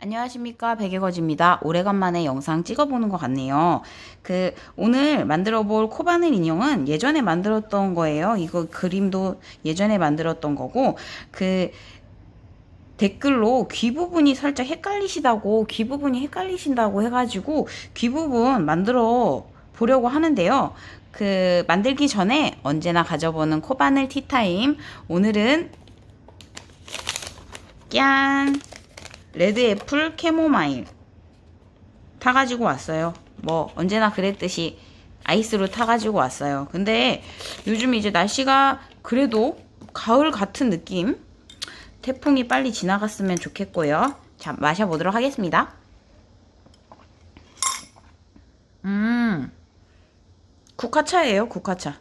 안녕하십니까 백예거지입니다. 오래간만에 영상 찍어보는 것 같네요. 그 오늘 만들어 볼 코바늘 인형은 예전에 만들었던 거예요. 이거 그림도 예전에 만들었던 거고 그 댓글로 귀 부분이 살짝 헷갈리시다고 귀 부분이 헷갈리신다고 해가지고 귀 부분 만들어 보려고 하는데요. 그 만들기 전에 언제나 가져보는 코바늘 티타임 오늘은 짠 레드 애플 캐모마일 타가지고 왔어요. 뭐 언제나 그랬듯이 아이스로 타가지고 왔어요. 근데 요즘 이제 날씨가 그래도 가을 같은 느낌? 태풍이 빨리 지나갔으면 좋겠고요. 자, 마셔보도록 하겠습니다. 음, 국화차예요, 국화차.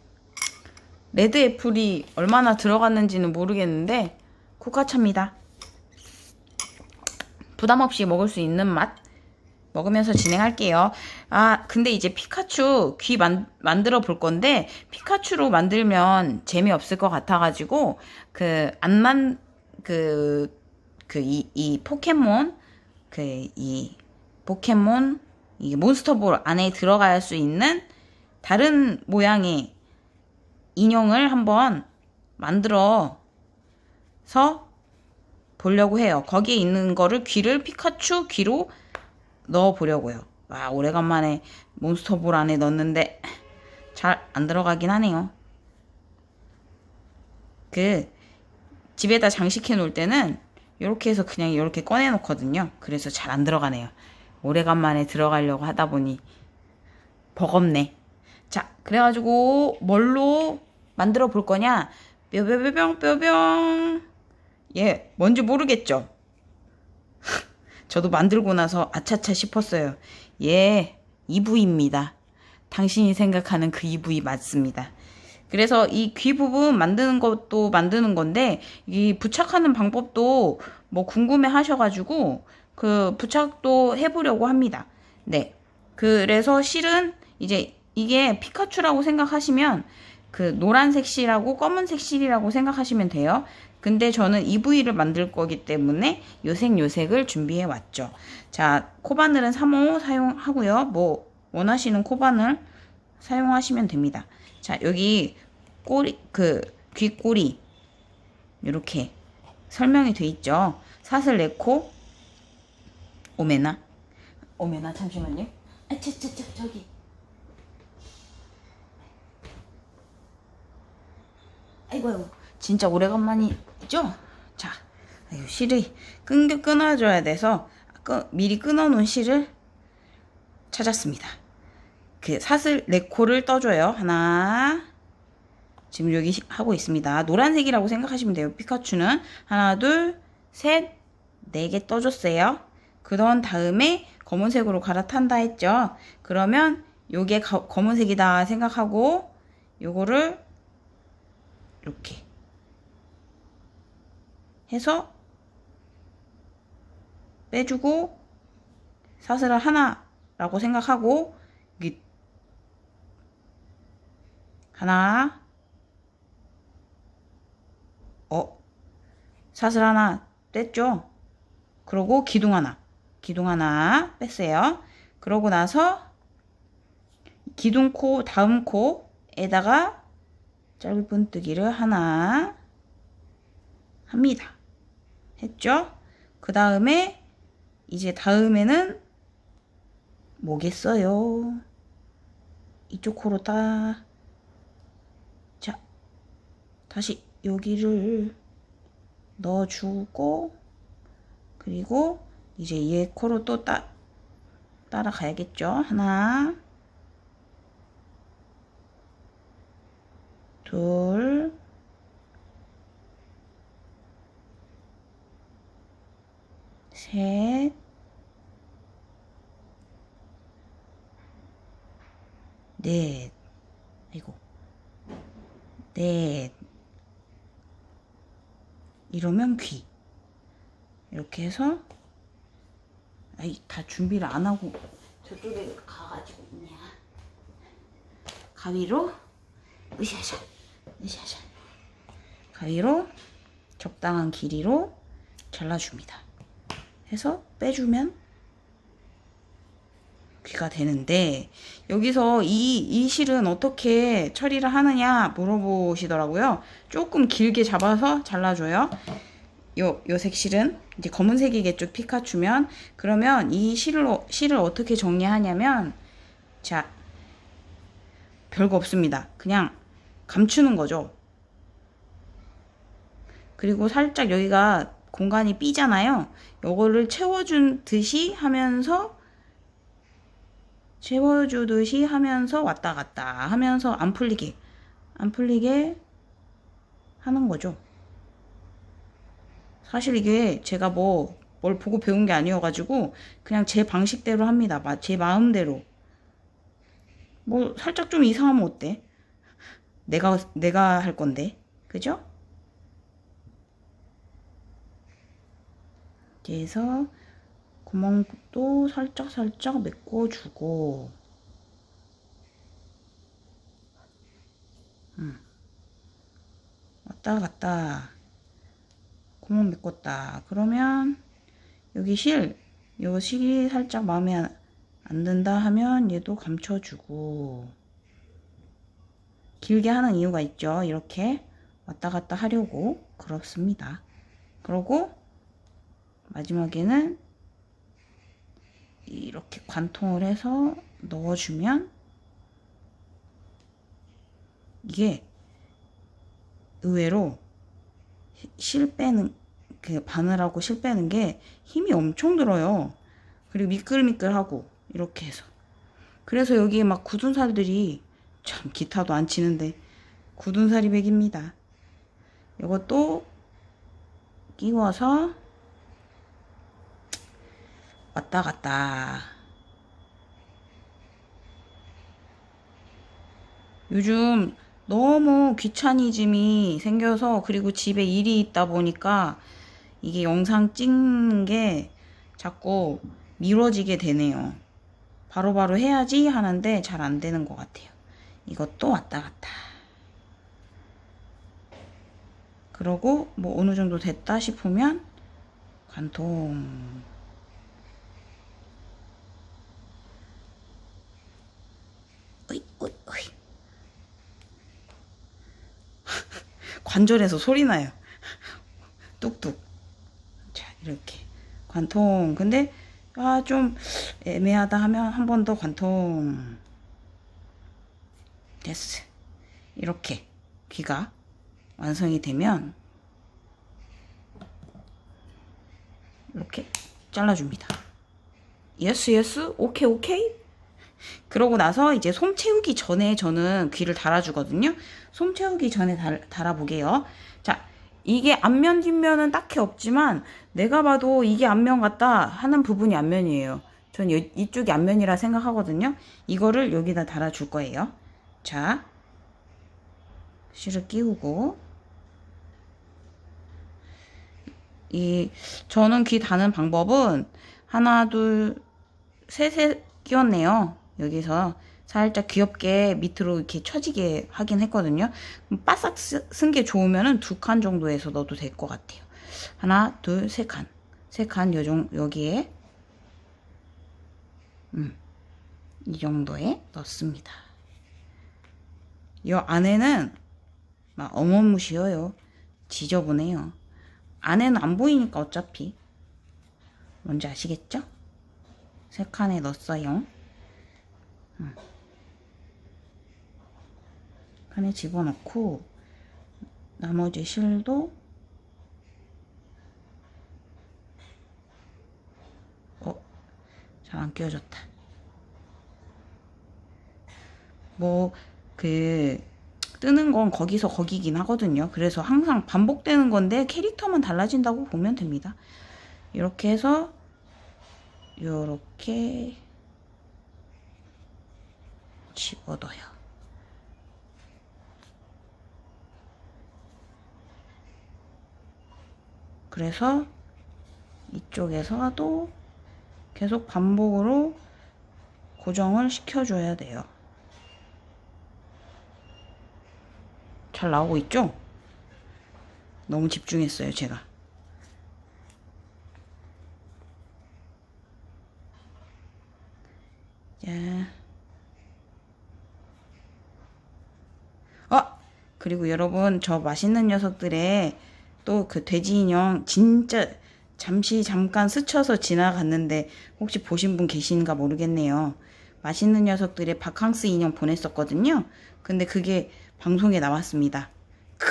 레드 애플이 얼마나 들어갔는지는 모르겠는데, 국화차입니다. 부담 없이 먹을 수 있는 맛 먹으면서 진행할게요. 아, 근데 이제 피카츄 귀 만, 만들어 볼 건데, 피카츄로 만들면 재미없을 것 같아가지고, 그, 안 만, 그, 그, 이, 이 포켓몬, 그, 이, 포켓몬, 이 몬스터볼 안에 들어갈 수 있는 다른 모양의 인형을 한번 만들어서 보려고 해요. 거기에 있는 거를 귀를 피카츄 귀로 넣어 보려고요. 와, 오래간만에 몬스터볼 안에 넣었는데 잘 안 들어가긴 하네요. 그 집에다 장식해 놓을 때는 이렇게 해서 그냥 이렇게 꺼내 놓거든요. 그래서 잘 안 들어가네요. 오래간만에 들어가려고 하다 보니 버겁네. 자, 그래가지고 뭘로 만들어 볼 거냐? 뼈뼈뼈뿅 뼈뿅. 예, 뭔지 모르겠죠? 저도 만들고 나서 아차차 싶었어요. 예, 이부입니다. 당신이 생각하는 그 이부이 맞습니다. 그래서 이 귀 부분 만드는 것도 만드는 건데, 이 부착하는 방법도 뭐 궁금해 하셔가지고, 그 부착도 해보려고 합니다. 네. 그래서 실은 이제 이게 피카츄라고 생각하시면, 그 노란색 실하고 검은색 실이라고 생각하시면 돼요. 근데 저는 EV를 만들 거기 때문에 요색 요색을 준비해 왔죠. 자, 코바늘은 3호 사용하고요. 뭐 원하시는 코바늘 사용하시면 됩니다. 자, 여기 꼬리 그 귀꼬리 이렇게 설명이 돼 있죠. 사슬 네코 오메나 오메나 잠시만요. 아, 저, 저, 저, 저기. 아이고, 아이고. 진짜 오래간만이죠? 자, 아유, 실이 끊겨 끊어줘야 돼서 끄, 미리 끊어놓은 실을 찾았습니다. 그 사슬 네 코를 떠줘요. 하나, 지금 여기 시- 하고 있습니다. 노란색이라고 생각하시면 돼요. 피카츄는 하나, 둘, 셋, 네 개 떠줬어요. 그런 다음에 검은색으로 갈아탄다 했죠. 그러면 요게 가- 검은색이다 생각하고 요거를 이렇게 해서 빼주고 사슬을 하나라고 생각하고 여기 하나. 어? 사슬 하나 뺐죠? 그러고 기둥 하나. 기둥 하나 뺐어요. 그러고 나서 기둥 코 다음 코에다가 짧은 뜨기를 하나 합니다. 했죠? 그 다음에 이제 다음에는 뭐겠어요? 이쪽 코로 따. 자, 다시 여기를 넣어주고 그리고 이제 얘 코로 또 따, 따라가야겠죠? 하나 둘 셋, 넷, 아이고, 넷, 이러면 귀. 이렇게 해서, 아이, 다 준비를 안 하고 저쪽에 가가지고 있냐. 가위로, 으쌰샤, 으쌰샤. 가위로 적당한 길이로 잘라줍니다. 해서 빼주면 귀가 되는데 여기서 이, 이 실은 어떻게 처리를 하느냐 물어보시더라고요. 조금 길게 잡아서 잘라줘요. 요, 요 색 실은 이제 검은색이겠죠. 피카츄면. 그러면 이 실을, 어- 실을 어떻게 정리하냐면 자, 별거 없습니다. 그냥 감추는 거죠. 그리고 살짝 여기가 공간이 삐잖아요. 요거를 채워준 듯이 하면서 채워주듯이 하면서 왔다 갔다 하면서 안 풀리게 안 풀리게 하는 거죠. 사실 이게 제가 뭐 뭘 보고 배운 게 아니어가지고 그냥 제 방식대로 합니다. 마- 제 마음대로. 뭐 살짝 좀 이상하면 어때? 내가 내가 할 건데, 그죠? 그래서 구멍도 살짝 살짝 메꿔주고, 음. 왔다 갔다 구멍 메꿨다. 그러면 여기 실, 요 실이 살짝 마음에 안- 안 든다 하면 얘도 감춰주고 길게 하는 이유가 있죠. 이렇게 왔다 갔다 하려고 그렇습니다. 그러고 마지막에는 이렇게 관통을 해서 넣어주면 이게 의외로 실 빼는 그 바늘하고 실 빼는 게 힘이 엄청 들어요. 그리고 미끌미끌하고 이렇게 해서 그래서 여기에 막 굳은 살들이 참 기타도 안 치는데 굳은 살이 백입니다. 이것도 끼워서 왔다 갔다 요즘 너무 귀차니즘이 생겨서 그리고 집에 일이 있다 보니까 이게 영상 찍는 게 자꾸 미뤄지게 되네요. 바로바로 해야지 하는데 잘 안 되는 것 같아요. 이것도 왔다 갔다. 그러고 뭐 어느 정도 됐다 싶으면 관통. 으이, 으이, 으이. 관절에서 소리 나요. 뚝뚝. 자, 이렇게. 관통. 근데, 아, 좀 애매하다 하면 한 번 더 관통. 됐어. 이렇게 귀가 완성이 되면, 이렇게 잘라줍니다. 예스, 예스, 오케이, 오케이. 그러고 나서 이제 솜 채우기 전에 저는 귀를 달아주거든요. 솜 채우기 전에 달, 달아보게요. 자, 이게 앞면 뒷면은 딱히 없지만 내가 봐도 이게 앞면 같다 하는 부분이 앞면이에요. 전 이- 이쪽이 앞면이라 생각하거든요. 이거를 여기다 달아줄 거예요. 자, 실을 끼우고 이 저는 귀 다는 방법은 하나 둘셋셋 끼웠네요. 여기서 살짝 귀엽게 밑으로 이렇게 쳐지게 하긴 했거든요. 바싹 쓴 게 좋으면은 두 칸 정도에서 넣어도 될 것 같아요. 하나, 둘, 세 칸. 세 칸, 요 정, 여기에. 음, 이 정도에 넣습니다. 요 안에는 막 어머무시해요. 지저분해요. 안에는 안 보이니까 어차피. 뭔지 아시겠죠? 세 칸에 넣었어요. 음. 칸에 집어넣고 나머지 실도 어? 잘 안 끼워졌다. 뭐 그 뜨는 건 거기서 거기긴 하거든요. 그래서 항상 반복되는 건데 캐릭터만 달라진다고 보면 됩니다. 이렇게 해서 요렇게 집어넣어요. 그래서 이쪽에서도 계속 반복으로 고정을 시켜줘야 돼요. 잘 나오고 있죠? 너무 집중했어요, 제가. 자. 어! 그리고 여러분, 저 맛있는 녀석들의 또 그 돼지 인형 진짜 잠시 잠깐 스쳐서 지나갔는데 혹시 보신 분 계신가 모르겠네요. 맛있는 녀석들의 바캉스 인형 보냈었거든요. 근데 그게 방송에 나왔습니다. 크,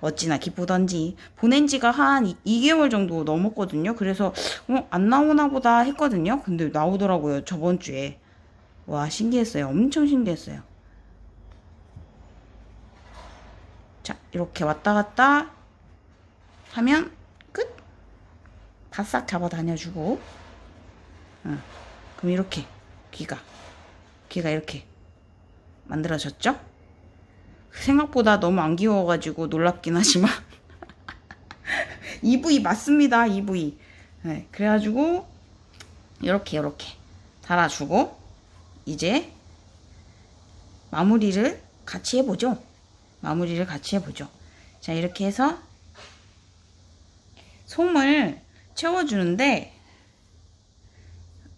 어찌나 기쁘던지. 보낸 지가 한 2개월 정도 넘었거든요. 그래서, 어, 안 나오나 보다 했거든요. 근데 나오더라고요. 저번 주에. 와, 신기했어요. 엄청 신기했어요. 자, 이렇게 왔다 갔다 하면 끝. 바싹 잡아 다녀주고. 응. 그럼 이렇게 귀가 귀가 이렇게 만들어졌죠? 생각보다 너무 안 귀여워가지고 놀랍긴 하지만 EV 맞습니다 EV 네, 그래가지고 이렇게 이렇게 달아주고 이제 마무리를 같이 해보죠 마무리를 같이 해보죠 자 이렇게 해서 솜을 채워주는데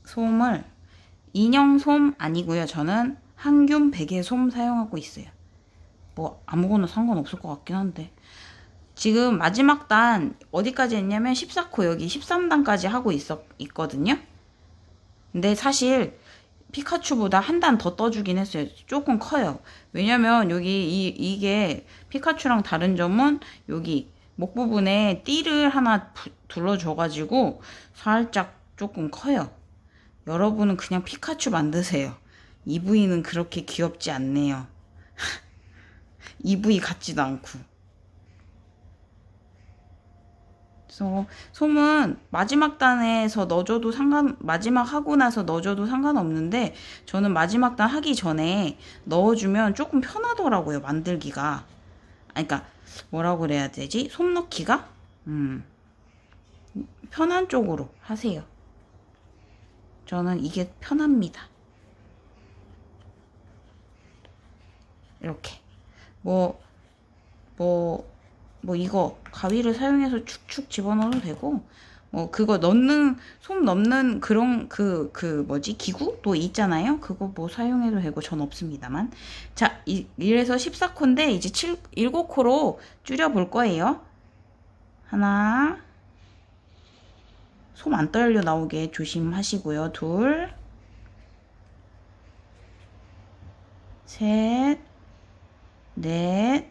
솜을 인형 솜 아니고요. 저는 항균 베개 솜 사용하고 있어요. 뭐 아무거나 상관없을 것 같긴 한데 지금 마지막 단 어디까지 했냐면 14코 여기 13단까지 하고 있었, 있거든요. 근데 사실 피카츄보다 한 단 더 떠주긴 했어요. 조금 커요. 왜냐면 여기 이, 이게 피카츄랑 다른 점은 여기 목 부분에 띠를 하나 부- 둘러줘가지고 살짝 조금 커요. 여러분은 그냥 피카츄 만드세요. EV는 그렇게 귀엽지 않네요. EV 같지도 않고. 그래서 솜은 마지막 단에서 넣어줘도 상관, 마지막 하고 나서 넣어줘도 상관없는데 저는 마지막 단 하기 전에 넣어주면 조금 편하더라고요, 만들기가. 아니, 그러니까 뭐라고 그래야 되지? 솜 넣기가? 음. 편한 쪽으로 하세요. 저는 이게 편합니다. 이렇게. 뭐, 뭐, 뭐 이거 가위를 사용해서 축축 집어넣어도 되고, 뭐 그거 넣는, 솜 넣는 그런 그, 그 뭐지? 기구도 있잖아요? 그거 뭐 사용해도 되고 전 없습니다만. 자, 이, 이래서 14코인데 이제 7, 7코로 줄여 볼 거예요. 하나, 솜 안 떨려 나오게 조심하시고요. 둘, 셋, 넷,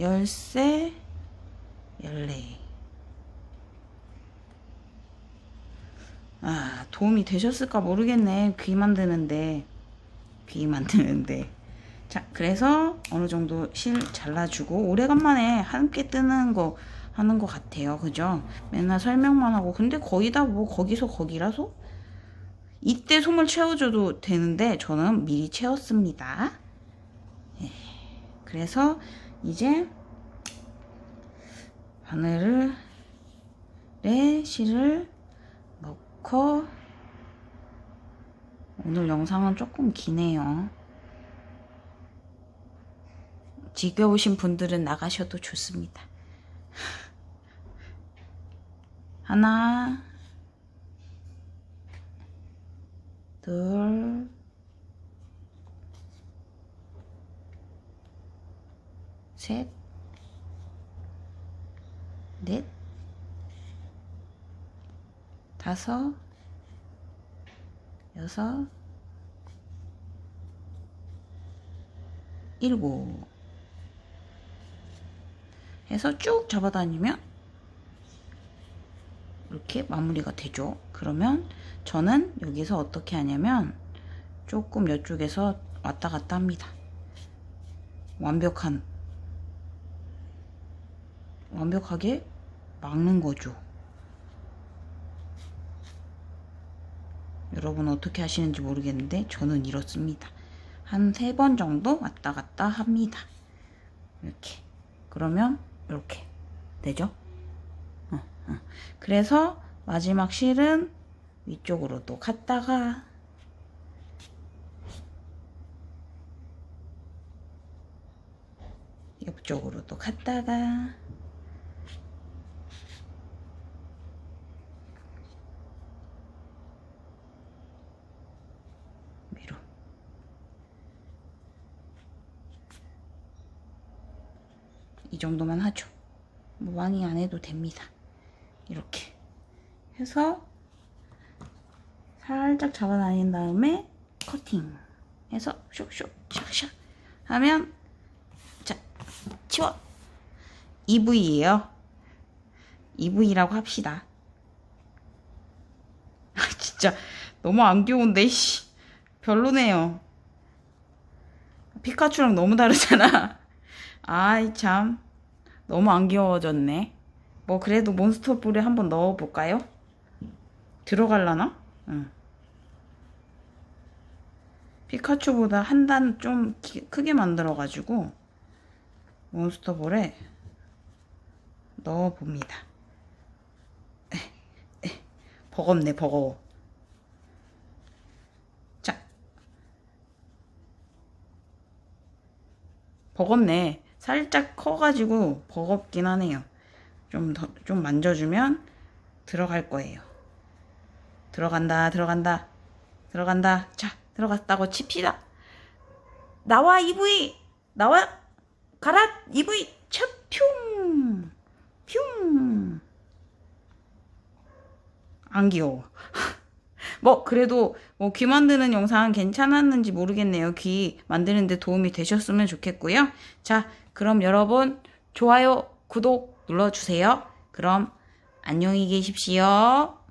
열세, 열네. 아, 도움이 되셨을까 모르겠네. 귀 만드는데. 귀 만드는데. 자, 그래서 어느 정도 실 잘라주고, 오래간만에 함께 뜨는 거 하는 것 같아요. 그죠? 맨날 설명만 하고. 근데 거의 다 뭐 거기서 거기라서? 이때 솜을 채워줘도 되는데, 저는 미리 채웠습니다. 예. 그래서 이제 바늘을, 에 실을 넣고, 오늘 영상은 조금 기네요. 지겨우신 분들은 나가셔도 좋습니다. 하나, 둘, 셋, 넷, 다섯, 여섯, 일곱 해서 쭉 잡아다니면 이렇게 마무리가 되죠. 그러면 저는 여기서 어떻게 하냐면 조금 이쪽에서 왔다 갔다 합니다. 완벽한 완벽하게 막는 거죠. 여러분 어떻게 하시는지 모르겠는데 저는 이렇습니다. 한 세 번 정도 왔다 갔다 합니다. 이렇게. 그러면 이렇게 되죠? 어, 어. 그래서 마지막 실은 위쪽으로 또 갔다가 옆쪽으로 또 갔다가 위로 이 정도만 하죠. 뭐 많이 안 해도 됩니다. 이렇게 해서 살짝 잡아다닌 다음에 커팅 해서 슉슉 샥샥 하면 자 치워 EV예요. EV라고 합시다. 아 진짜 너무 안 귀여운데 씨 별로네요. 피카츄랑 너무 다르잖아. 아이 참 너무 안 귀여워졌네. 뭐 그래도 몬스터 볼에 한번 넣어볼까요? 들어갈라나? 응. 피카츄보다 한 단 좀 크게 만들어가지고 몬스터 볼에 넣어봅니다. 버겁네 버거워. 자, 버겁네. 살짝 커가지고 버겁긴 하네요. 좀 더, 좀 만져주면 들어갈 거예요. 들어간다, 들어간다, 들어간다. 자, 들어갔다고 칩시다. 나와, EV! 나와! 가라, EV! 차, 퓨! 퓨! 안 귀여워. 뭐, 그래도, 뭐, 귀 만드는 영상 괜찮았는지 모르겠네요. 귀 만드는데 도움이 되셨으면 좋겠고요. 자, 그럼 여러분, 좋아요, 구독 눌러주세요. 그럼, 안녕히 계십시오.